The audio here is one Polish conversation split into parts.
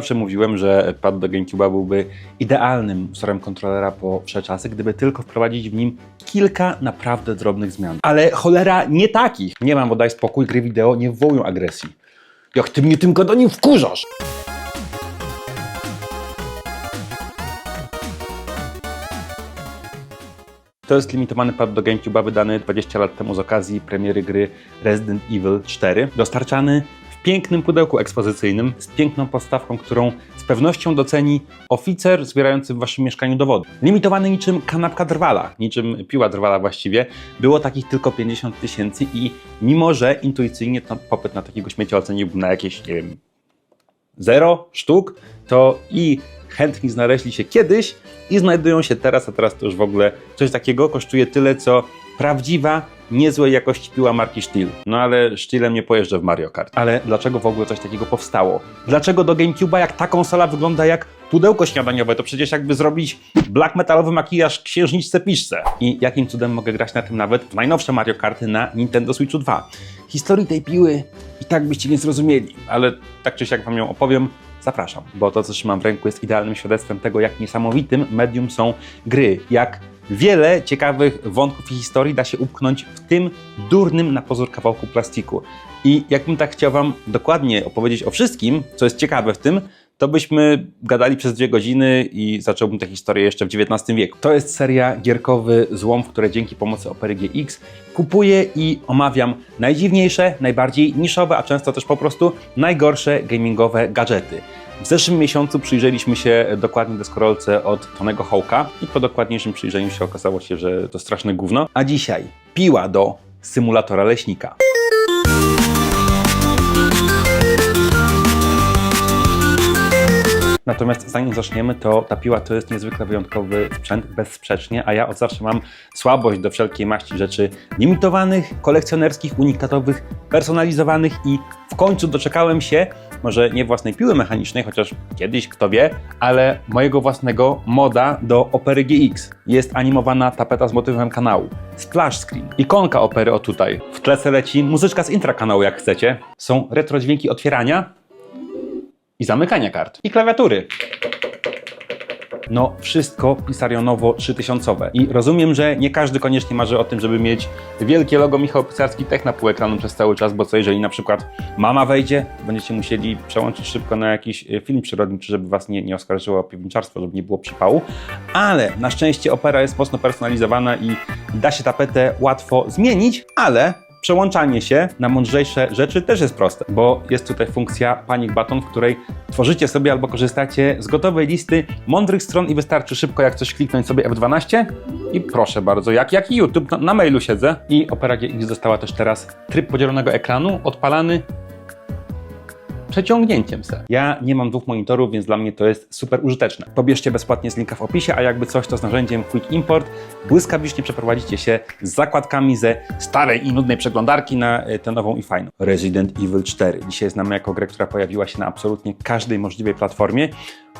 Zawsze mówiłem, że pad do GameCube'a byłby idealnym wzorem kontrolera po czasy, gdyby tylko wprowadzić w nim kilka naprawdę drobnych zmian. Ale cholera nie takich. Nie mam, bo daj spokój, gry wideo nie wywołują agresji. Jak ty mnie tym gadaniem wkurzasz! To jest limitowany pad do GameCube'a wydany 20 lat temu z okazji premiery gry Resident Evil 4. Dostarczany pięknym pudełku ekspozycyjnym z piękną podstawką, którą z pewnością doceni oficer zbierający w waszym mieszkaniu dowody. Limitowany niczym kanapka drwala, niczym piła drwala właściwie. Było takich tylko 50 tysięcy i mimo, że intuicyjnie popyt na takiego śmiecia oceniłbym na jakieś, nie wiem, zero sztuk, to i chętni znaleźli się kiedyś i znajdują się teraz, a teraz to już w ogóle coś takiego kosztuje tyle, co prawdziwa, niezłej jakości piła marki Steel. No ale Steelem nie pojeżdżę w Mario Kart. Ale dlaczego w ogóle coś takiego powstało? Dlaczego do GameCube'a, jak ta konsola wygląda jak pudełko śniadaniowe, to przecież jakby zrobić black metalowy makijaż księżniczce piszce. I jakim cudem mogę grać na tym nawet w najnowsze Mario Karty na Nintendo Switchu 2? Historii tej piły i tak byście nie zrozumieli, ale tak czy siak wam ją opowiem, zapraszam, bo to, co trzymam w ręku, jest idealnym świadectwem tego, jak niesamowitym medium są gry, jak wiele ciekawych wątków i historii da się upchnąć w tym durnym na pozór kawałku plastiku. I jakbym tak chciał Wam dokładnie opowiedzieć o wszystkim, co jest ciekawe w tym, to byśmy gadali przez dwie godziny i zacząłbym tę historię jeszcze w XIX wieku. To jest seria gierkowy złom, w której dzięki pomocy Opery GX kupuję i omawiam najdziwniejsze, najbardziej niszowe, a często też po prostu najgorsze gamingowe gadżety. W zeszłym miesiącu przyjrzeliśmy się dokładnie deskorolce od Tonego Hołka i po dokładniejszym przyjrzeniu się okazało się, że to straszne gówno. A dzisiaj piła do symulatora leśnika. Natomiast zanim zaczniemy, to ta piła to jest niezwykle wyjątkowy sprzęt, bezsprzecznie, a ja od zawsze mam słabość do wszelkiej maści rzeczy limitowanych, kolekcjonerskich, unikatowych, personalizowanych i w końcu doczekałem się, może nie własnej piły mechanicznej, chociaż kiedyś, kto wie, ale mojego własnego moda do Opery GX. Jest animowana tapeta z motywem kanału, splash screen, ikonka Opery o tutaj. W tle leci muzyczka z intra kanału, jak chcecie. Są retro dźwięki otwierania, i zamykania kart. I klawiatury. No, wszystko pisarionowo 3000. I rozumiem, że nie każdy koniecznie marzy o tym, żeby mieć wielkie logo Michał Pisarski Tech na pół ekranu przez cały czas, bo co jeżeli na przykład mama wejdzie, będziecie musieli przełączyć szybko na jakiś e, film przyrodniczy, żeby was nie, nie oskarżyło o piwniczarstwo, żeby nie było przypału. Ale na szczęście opera jest mocno personalizowana i da się tapetę łatwo zmienić, ale Przełączanie się na mądrzejsze rzeczy też jest proste, bo jest tutaj funkcja Panic Button, w której tworzycie sobie albo korzystacie z gotowej listy mądrych stron i wystarczy szybko jak coś kliknąć sobie F12 i proszę bardzo, jak, jak i YouTube, na, na mailu siedzę. I Opera GX dostała też teraz tryb podzielonego ekranu odpalany przeciągnięciem se. Ja nie mam dwóch monitorów, więc dla mnie to jest super użyteczne. Pobierzcie bezpłatnie z linka w opisie, a jakby coś, to z narzędziem Quick Import błyskawicznie przeprowadzicie się z zakładkami ze starej i nudnej przeglądarki na e, tę nową i fajną. Resident Evil 4. Dzisiaj znamy jako grę, która pojawiła się na absolutnie każdej możliwej platformie.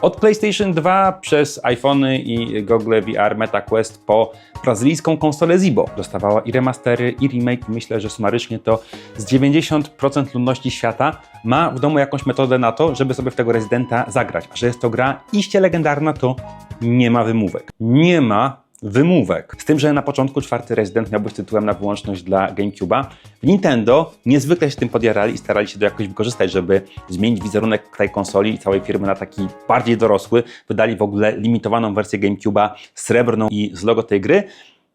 Od PlayStation 2 przez iPhony i Google VR MetaQuest po brazylijską konsolę Zibo. Dostawała i remastery, i remake. Myślę, że sumarycznie to z 90% ludności świata ma w domu jakąś metodę na to, żeby sobie w tego rezydenta zagrać. A że jest to gra iście legendarna, to nie ma wymówek. Nie ma wymówek. Z tym, że na początku czwarty Resident miał być tytułem na wyłączność dla GameCube'a. Nintendo niezwykle się tym podjarali i starali się to jakoś wykorzystać, żeby zmienić wizerunek tej konsoli i całej firmy na taki bardziej dorosły. Wydali w ogóle limitowaną wersję GameCube'a srebrną i z logo tej gry.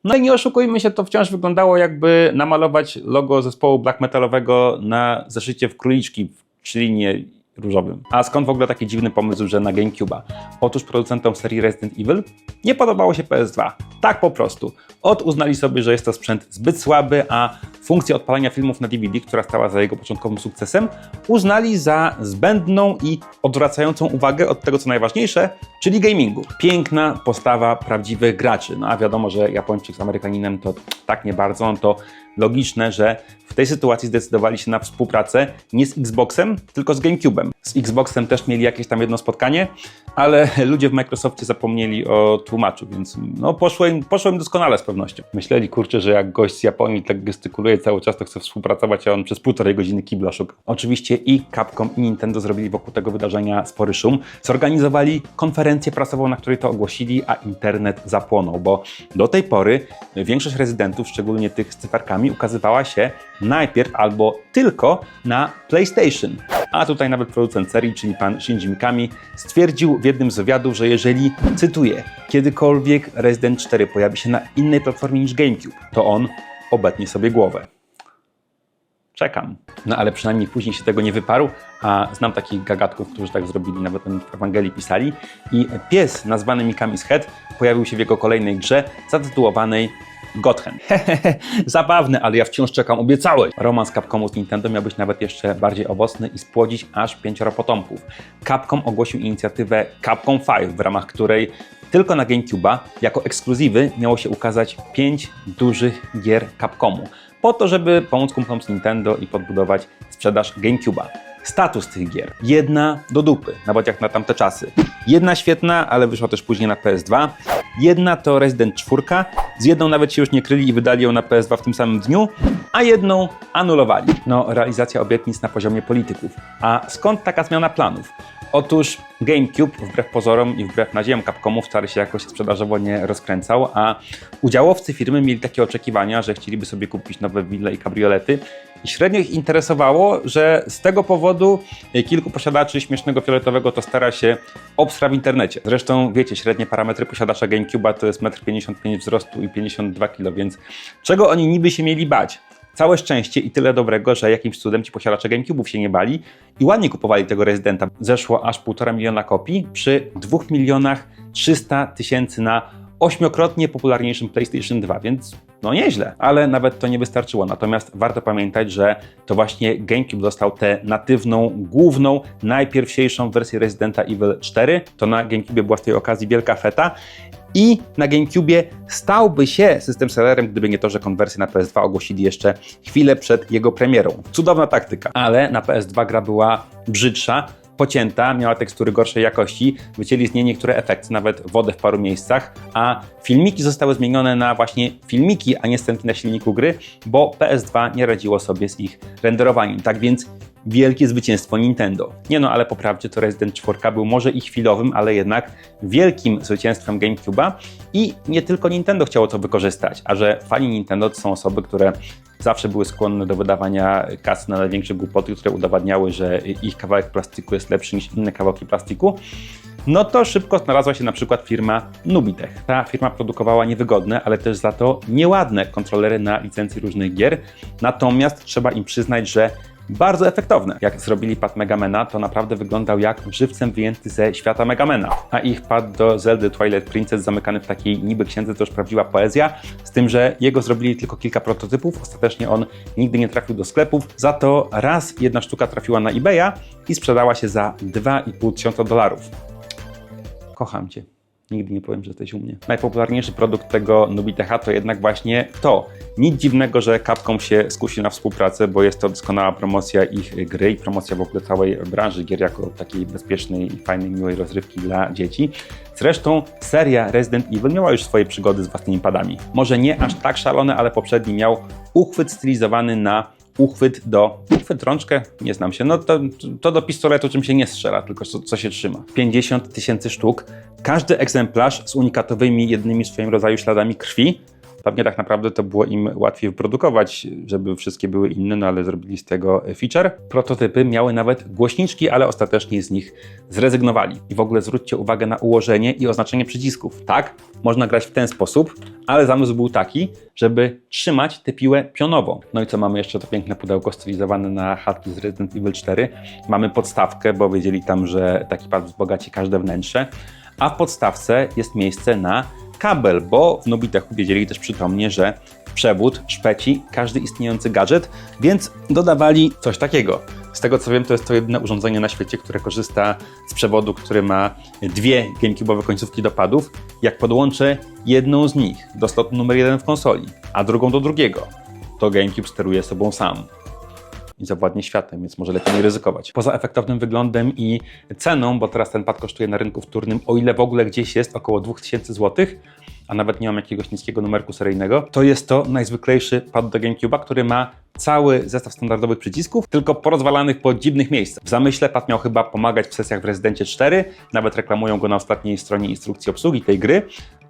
No i nie oszukujmy się, to wciąż wyglądało jakby namalować logo zespołu black metalowego na zeszycie w króliczki w ślinie różowym. A skąd w ogóle taki dziwny pomysł, że na GameCube'a? Otóż producentom serii Resident Evil nie podobało się PS2. Tak po prostu. Od uznali sobie, że jest to sprzęt zbyt słaby, a funkcję odpalania filmów na DVD, która stała za jego początkowym sukcesem, uznali za zbędną i odwracającą uwagę od tego, co najważniejsze, czyli gamingu. Piękna postawa prawdziwych graczy. No a wiadomo, że Japończyk z Amerykaninem to tak nie bardzo, no to logiczne, że w tej sytuacji zdecydowali się na współpracę nie z Xboxem, tylko z GameCube'em. Z Xboxem też mieli jakieś tam jedno spotkanie, ale ludzie w Microsoftie zapomnieli o tłumaczu, więc no poszło im, poszło im doskonale z pewnością. Myśleli, kurczę, że jak gość z Japonii tak gestykuluje cały czas, to chce współpracować, a on przez półtorej godziny kibla szuka. Oczywiście i Capcom i Nintendo zrobili wokół tego wydarzenia spory szum. Zorganizowali konferencję prasową, na której to ogłosili, a internet zapłonął, bo do tej pory większość rezydentów, szczególnie tych z cyferkami, ukazywała się najpierw albo tylko na PlayStation. A tutaj nawet producent serii, czyli pan Shinji Mikami, stwierdził w jednym z wywiadów, że jeżeli, cytuję, kiedykolwiek Resident 4 pojawi się na innej platformie niż GameCube, to on obetnie sobie głowę. Czekam. No ale przynajmniej później się tego nie wyparł, a znam takich gagatków, którzy tak zrobili, nawet w Ewangelii pisali. I pies nazwany Mikami's Head pojawił się w jego kolejnej grze zatytułowanej Hehehe, zabawne, ale ja wciąż czekam, obiecałeś. Romans Capcomu z Nintendo miał być nawet jeszcze bardziej owocny i spłodzić aż pięcioro potomków. Capcom ogłosił inicjatywę Capcom 5, w ramach której tylko na GameCube'a jako ekskluzywy miało się ukazać pięć dużych gier Capcomu, po to, żeby pomóc kumplom z Nintendo i podbudować sprzedaż GameCube'a. Status tych gier. Jedna do dupy, nawet jak na tamte czasy. Jedna świetna, ale wyszła też później na PS2. Jedna to Resident 4, z jedną nawet się już nie kryli i wydali ją na PS2 w tym samym dniu, a jedną anulowali. No, realizacja obietnic na poziomie polityków. A skąd taka zmiana planów? Otóż GameCube, wbrew pozorom i wbrew nadziejom Capcomu, wcale się jakoś sprzedażowo nie rozkręcał, a udziałowcy firmy mieli takie oczekiwania, że chcieliby sobie kupić nowe wille i kabriolety i średnio ich interesowało, że z tego powodu kilku posiadaczy śmiesznego fioletowego tostera się obstra w internecie. Zresztą wiecie, średnie parametry posiadacza GameCube'a to jest 1,55 m wzrostu i 52 kg, więc czego oni niby się mieli bać? Całe szczęście i tyle dobrego, że jakimś cudem ci posiadacze GameCube'ów się nie bali i ładnie kupowali tego rezydenta. Zeszło aż 1,5 miliona kopii przy 2 milionach 300 tysięcy na ośmiokrotnie popularniejszym PlayStation 2, więc no nieźle, ale nawet to nie wystarczyło. Natomiast warto pamiętać, że to właśnie GameCube dostał tę natywną, główną, najpierwsiejszą wersję Residenta Evil 4. To na GameCube była z tej okazji wielka feta. I na GameCube stałby się system sellerem, gdyby nie to, że konwersję na PS2 ogłosili jeszcze chwilę przed jego premierą. Cudowna taktyka, ale na PS2 gra była brzydsza, pocięta, miała tekstury gorszej jakości, wycięli z niej niektóre efekty, nawet wodę w paru miejscach, a filmiki zostały zmienione na właśnie filmiki, a nie scenki na silniku gry, bo PS2 nie radziło sobie z ich renderowaniem. Tak więc wielkie zwycięstwo Nintendo. Nie no, ale po prawdzie to Resident 4 był może i chwilowym, ale jednak wielkim zwycięstwem GameCube'a i nie tylko Nintendo chciało to wykorzystać, a że fani Nintendo to są osoby, które zawsze były skłonne do wydawania kasy na największe głupoty, które udowadniały, że ich kawałek plastiku jest lepszy niż inne kawałki plastiku, no to szybko znalazła się na przykład firma Nubitech. Ta firma produkowała niewygodne, ale też za to nieładne kontrolery na licencji różnych gier, natomiast trzeba im przyznać, że bardzo efektowne. Jak zrobili pad Megamena, to naprawdę wyglądał jak żywcem wyjęty ze świata Megamena. A ich pad do Zelda Twilight Princess zamykany w takiej niby księdze to już prawdziwa poezja, z tym, że jego zrobili tylko kilka prototypów, ostatecznie on nigdy nie trafił do sklepów, za to raz jedna sztuka trafiła na eBaya i sprzedała się za 2,5 tysiąca dolarów. Kocham Cię. Nigdy nie powiem, że jesteś u mnie. Najpopularniejszy produkt tego Nubitecha to jednak właśnie to. Nic dziwnego, że Capcom się skusił na współpracę, bo jest to doskonała promocja ich gry i promocja w ogóle całej branży gier jako takiej bezpiecznej fajnej, miłej rozrywki dla dzieci. Zresztą seria Resident Evil miała już swoje przygody z własnymi padami. Może nie aż tak szalone, ale poprzedni miał uchwyt stylizowany na uchwyt do. Uchwyt rączkę, nie znam się. No to, to do pistoletu, czym się nie strzela, tylko co, co się trzyma. 50 tysięcy sztuk. Każdy egzemplarz z unikatowymi, jednymi swoim rodzaju śladami krwi. Pewnie tak naprawdę to było im łatwiej wyprodukować, żeby wszystkie były inne, no ale zrobili z tego feature. Prototypy miały nawet głośniczki, ale ostatecznie z nich zrezygnowali. I w ogóle zwróćcie uwagę na ułożenie i oznaczenie przycisków. Tak, można grać w ten sposób, ale zamysł był taki, żeby trzymać tę piłę pionowo. No i co mamy jeszcze to piękne pudełko stylizowane na chatki z Resident Evil 4. Mamy podstawkę, bo wiedzieli tam, że taki pad wzbogaci każde wnętrze, a w podstawce jest miejsce na kabel, bo w Nobitechu wiedzieli też przytomnie, że przewód szpeci każdy istniejący gadżet, więc dodawali coś takiego. Z tego co wiem, to jest to jedyne urządzenie na świecie, które korzysta z przewodu, który ma dwie GameCube'owe końcówki do padów. Jak podłączę jedną z nich do slotu numer jeden w konsoli, a drugą do drugiego, to GameCube steruje sobą sam. I zawładnie światem, więc może lepiej nie ryzykować. Poza efektownym wyglądem i ceną, bo teraz ten pad kosztuje na rynku wtórnym, o ile w ogóle gdzieś jest, około 2000 zł, a nawet nie mam jakiegoś niskiego numerku seryjnego, to jest to najzwyklejszy pad do GameCube'a, który ma cały zestaw standardowych przycisków, tylko porozwalanych po dziwnych miejscach. W zamyśle pad miał chyba pomagać w sesjach w Rezydencie 4, nawet reklamują go na ostatniej stronie instrukcji obsługi tej gry,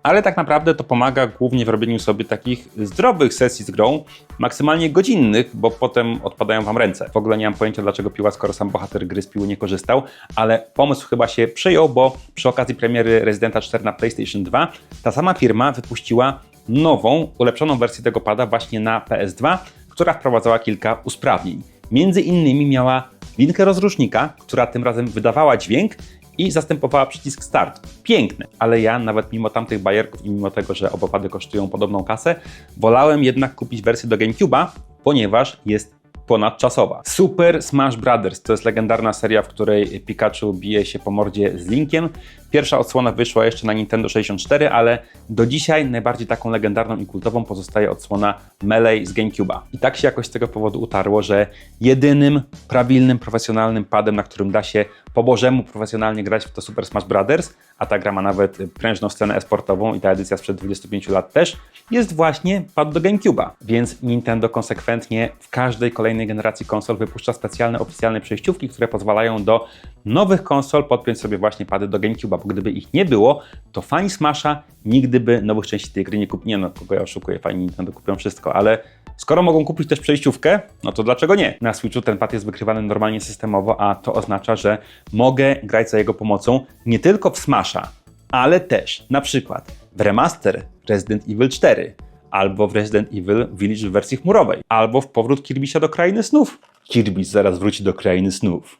ale tak naprawdę to pomaga głównie w robieniu sobie takich zdrowych sesji z grą, maksymalnie godzinnych, bo potem odpadają wam ręce. W ogóle nie mam pojęcia, dlaczego piła, skoro sam bohater gry z piły nie korzystał, ale pomysł chyba się przyjął, bo przy okazji premiery Residenta 4 na PlayStation 2 ta sama firma wypuściła nową, ulepszoną wersję tego pada właśnie na PS2, która wprowadzała kilka usprawnień. Między innymi miała linkę rozrusznika, która tym razem wydawała dźwięk i zastępowała przycisk start. Piękne, ale ja nawet mimo tamtych bajerków i mimo tego, że oba pady kosztują podobną kasę, wolałem jednak kupić wersję do GameCube'a, ponieważ jest ponadczasowa. Super Smash Brothers to jest legendarna seria, w której Pikachu bije się po mordzie z Linkiem. Pierwsza odsłona wyszła jeszcze na Nintendo 64, ale do dzisiaj najbardziej taką legendarną i kultową pozostaje odsłona Melee z GameCube'a. I tak się jakoś z tego powodu utarło, że jedynym prawilnym, profesjonalnym padem, na którym da się po bożemu profesjonalnie grać w to Super Smash Brothers, a ta gra ma nawet prężną scenę esportową i ta edycja sprzed 25 lat też, jest właśnie pad do GameCube'a. Więc Nintendo konsekwentnie w każdej kolejnej generacji konsol wypuszcza specjalne oficjalne przejściówki, które pozwalają do nowych konsol podpiąć sobie właśnie pady do GameCube'a, bo gdyby ich nie było, to fani Smasha nigdy by nowych części tej gry nie kupili. Nie no, kogo ja oszukuję, fani Nintendo kupią wszystko, ale skoro mogą kupić też przejściówkę, no to dlaczego nie? Na Switchu ten pad jest wykrywany normalnie systemowo, a to oznacza, że mogę grać za jego pomocą nie tylko w Smasha, ale też na przykład w remaster Resident Evil 4, albo w Resident Evil Village w wersji chmurowej, albo w powrót Kirbysia do Krainy Snów. Kirby zaraz wróci do Krainy Snów.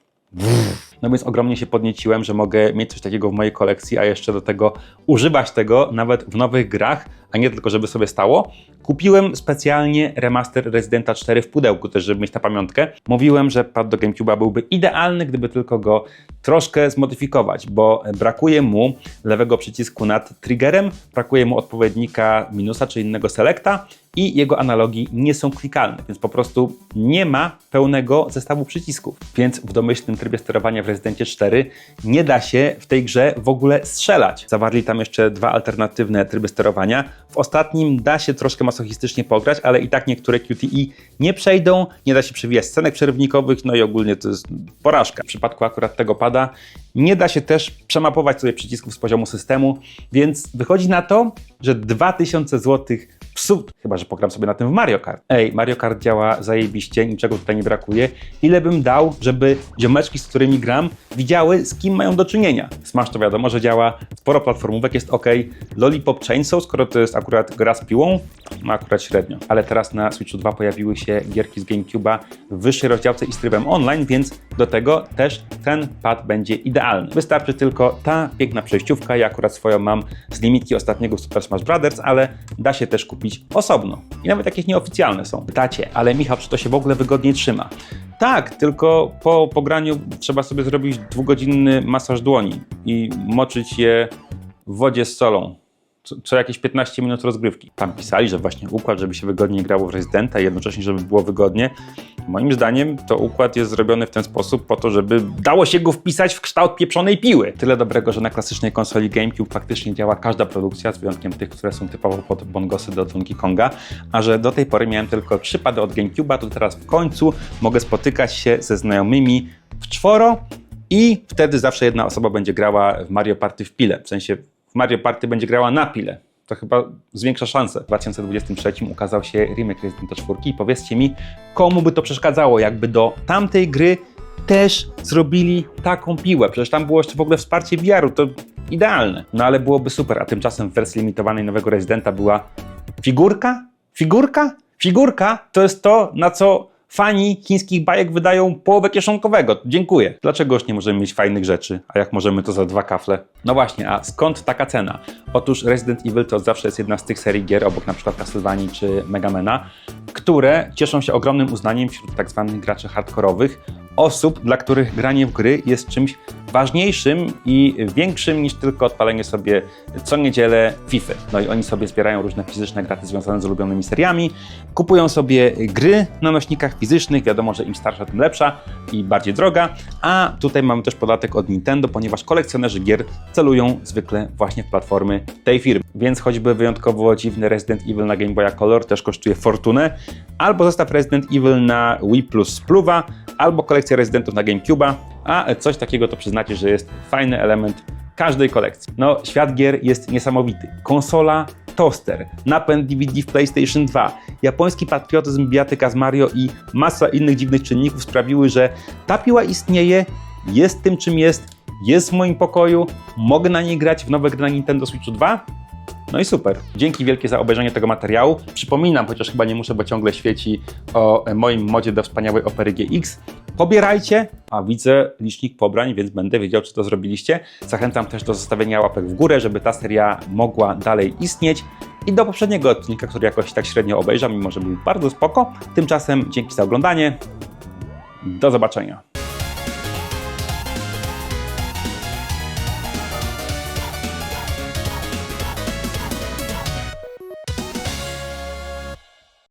No więc ogromnie się podnieciłem, że mogę mieć coś takiego w mojej kolekcji, a jeszcze do tego używać tego nawet w nowych grach, a nie tylko żeby sobie stało. Kupiłem specjalnie remaster Residenta 4 w pudełku, też żeby mieć na pamiątkę. Mówiłem, że pad do GameCube'a byłby idealny, gdyby tylko go troszkę zmodyfikować, bo brakuje mu lewego przycisku nad triggerem, brakuje mu odpowiednika minusa czy innego selecta i jego analogi nie są klikalne, więc po prostu nie ma pełnego zestawu przycisków. Więc w domyślnym trybie sterowania w Rezydencie 4 nie da się w tej grze w ogóle strzelać. Zawarli tam jeszcze dwa alternatywne tryby sterowania. W ostatnim da się troszkę masochistycznie pograć, ale i tak niektóre QTE nie przejdą, nie da się przewijać scenek przerywnikowych, no i ogólnie to jest porażka. W przypadku akurat tego pada nie da się też przemapować sobie przycisków z poziomu systemu, więc wychodzi na to, że 2000 zł psów, chyba że pogram sobie na tym w Mario Kart. Ej, Mario Kart działa zajebiście, niczego tutaj nie brakuje. Ile bym dał, żeby ziomeczki, z którymi gram, widziały, z kim mają do czynienia. Smash to wiadomo, że działa, sporo platformówek jest ok. Lollipop Chainsaw, skoro to jest akurat gra z piłą, ma akurat średnio. Ale teraz na Switchu 2 pojawiły się gierki z GameCube'a w wyższej rozdziałce i z trybem online, więc do tego też ten pad będzie idealny. Wystarczy tylko ta piękna przejściówka, ja akurat swoją mam z limitki ostatniego Super Smash Brothers, ale da się też kupić osobno. I nawet jakieś nieoficjalne są. Pytacie, ale Michał, czy to się w ogóle wygodnie trzyma? Tak, tylko po pograniu trzeba sobie zrobić dwugodzinny masaż dłoni i moczyć je w wodzie z solą. Co, co jakieś 15 minut rozgrywki. Tam pisali, że właśnie układ, żeby się wygodnie grało w Residenta i jednocześnie, żeby było wygodnie. Moim zdaniem to układ jest zrobiony w ten sposób po to, żeby dało się go wpisać w kształt pieprzonej piły. Tyle dobrego, że na klasycznej konsoli GameCube faktycznie działa każda produkcja, z wyjątkiem tych, które są typowo pod bongosy do Donkey Konga, a że do tej pory miałem tylko trzy pady od GameCube'a, to teraz w końcu mogę spotykać się ze znajomymi w czworo i wtedy zawsze jedna osoba będzie grała w Mario Party w pile, w sensie w Mario Party będzie grała na pile. To chyba zwiększa szanse. W 2023 ukazał się remake Residenta 4 i powiedzcie mi, komu by to przeszkadzało, jakby do tamtej gry też zrobili taką piłę. Przecież tam było jeszcze w ogóle wsparcie VR-u, to idealne. No ale byłoby super, a tymczasem w wersji limitowanej nowego Residenta była figurka? Figurka? Figurka to jest to, na co fani chińskich bajek wydają połowę kieszonkowego. Dziękuję. Dlaczego już nie możemy mieć fajnych rzeczy, a jak możemy to za dwa kafle? No właśnie, a skąd taka cena? Otóż Resident Evil to zawsze jest jedna z tych serii gier, obok na przykład Castlevanii czy Megamena, które cieszą się ogromnym uznaniem wśród tak zwanych graczy hardkorowych, osób, dla których granie w gry jest czymś ważniejszym i większym niż tylko odpalenie sobie co niedzielę FIFA. No i oni sobie zbierają różne fizyczne graty związane z ulubionymi seriami, kupują sobie gry na nośnikach fizycznych, wiadomo, że im starsza, tym lepsza i bardziej droga, a tutaj mamy też podatek od Nintendo, ponieważ kolekcjonerzy gier celują zwykle właśnie w platformy tej firmy. Więc choćby wyjątkowo dziwny Resident Evil na Game Boya Color też kosztuje fortunę, albo zestaw Resident Evil na Wii Plus Spluwa, albo kolekcja Residentów na GameCube'a, a coś takiego to przyznacie, że jest fajny element każdej kolekcji. No, świat gier jest niesamowity. Konsola, toster, napęd DVD w PlayStation 2, japoński patriotyzm, bijatyka z Mario i masa innych dziwnych czynników sprawiły, że ta piła istnieje, jest tym czym jest, jest w moim pokoju, mogę na niej grać w nowe gry na Nintendo Switch 2, no i super. Dzięki wielkie za obejrzenie tego materiału. Przypominam, chociaż chyba nie muszę, bo ciągle świeci o moim modzie do wspaniałej Opery GX. Pobierajcie, a widzę licznik pobrań, więc będę wiedział, czy to zrobiliście. Zachęcam też do zostawienia łapek w górę, żeby ta seria mogła dalej istnieć. I do poprzedniego odcinka, który jakoś tak średnio obejrzał, mimo że był bardzo spoko. Tymczasem dzięki za oglądanie. Do zobaczenia.